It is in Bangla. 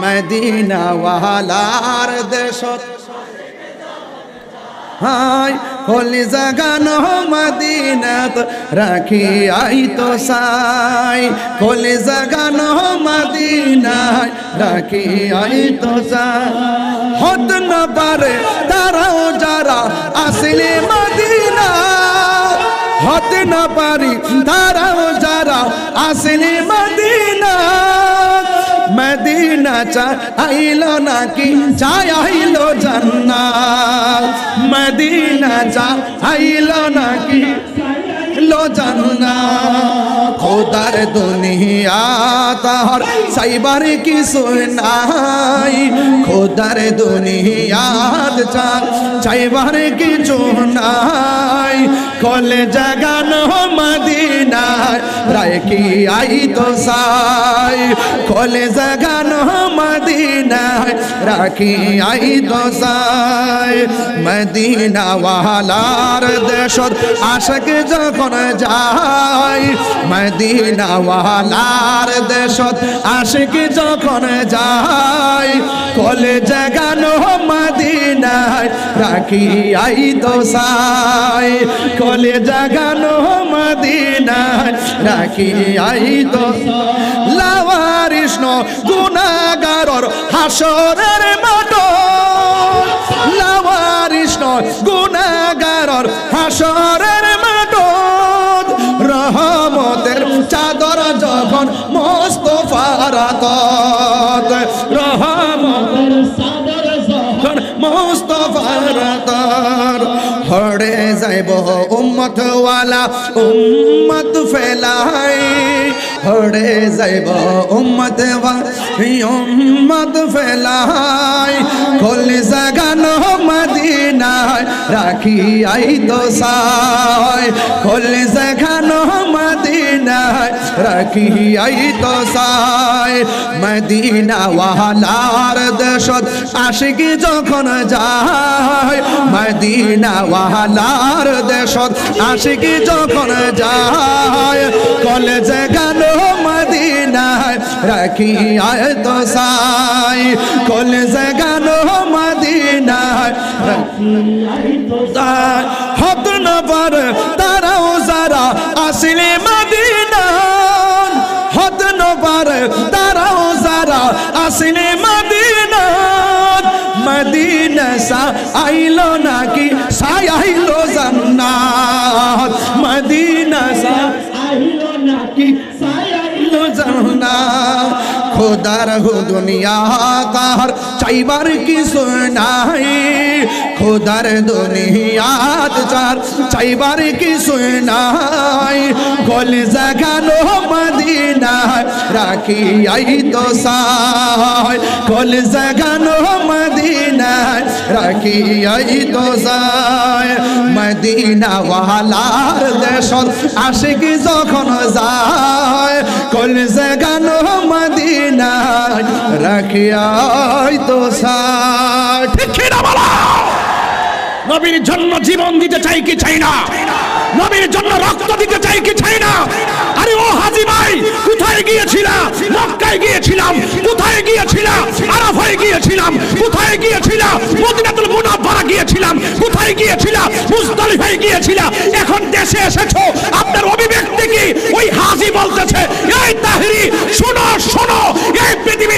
মদিনা ওয়ালার দেশত হাই কলি জাগানো মদিনাত রাখি আই তো সাই কলি জাগানো মদিনায় রাখি আই তো সাই হত না পারে তারাও যারা আসলে মদিনা হতে না পারি তারাও যারা আসলে মদিনা মদিনা চা আইলো নাকি? চাই আইলো জান্নাত। মদিনা চা আইলো নাকি? লো জান্নাত। খোদার দুনিয়া তাহার সাইবার কিছু নাই। খোদার দুনিয়াত চা চাইবার কিছু নাই। কলে জাগানো মদিনায়, রায় কি আই তো সাই কলে জাগানো মদিনায় রাখি আই তো সাই মদিনা ওয়ালার দেশত আশক যখন যায় মদিনা ওয়ালার দেশত আশিক যখন যায়, কলে জাগানো মদিনায় রাখি আই তো সাই কলে জাগানো মদিনায় রাখি আই লাওয়ারিষ্ণ গুনাগারর হাসরের গুনাগারর হাসরের রহমতের চাদর যখন মোস্তফার হড়ে যাইব উম্মত ওয়ালা উম্মত ফেলাই। হরে যাইব উম্মত উম্মত ফেলাই। কল জাগান মদিনায় রাখি আই তো সাই কল মদিনায় রাখি আই তো সাই মদিনা ওয়ালার দেশত আশিকি যখন যায় মদিনা ওয়ালার দেশত আশিকি যখন যায়, কলেজে গেল মদিনায় রাখি আয় তো সাই কলেজে গেল মদিনায় রাখি আয় তো সাই হত নবর আইলো নাকি? সাই আইলো জান্নাত। মদিনা সাই আইলো নাকি? সাই আইলো জান্নাত। খোদার হো দুনিয়া কার চাইবার কিছু নাই। খোদার দুনিয়াত চার, চাইবার কিছু নাই। গল জাগানো মদিনায় রাখি আই তো সাই গল জাগানো মদিনায় রাখি আই তো মদিনা ওয়ালার দেশত আশিক যখন যায় কল জাগানো মদিনায় রাখি আই তো সাই ঠিক কি না বলো? নবীর জন্য জীবন দিতে চাই কি চাই না? নবীর জন্য রক্ত দিতে চাই কি চাই না? আরে ও হাজি ভাই, কোথায় গিয়েছিলা? মক্কায় গিয়েছিলাম। কোথায় গিয়েছিলা? আরাফায় গিয়েছিলাম। কোথায় গিয়েছিলা? মদিনাতুল মুনাফফারা গিয়েছিলাম। কোথায় গিয়েছিলা? মুজদালিফায় গিয়েছিলা। এখন দেশে এসেছ। আপনার অভিব্যক্তি কি? ওই হাজি বলতেছে, এই তাহরি, শোনো শোনো, এই হলো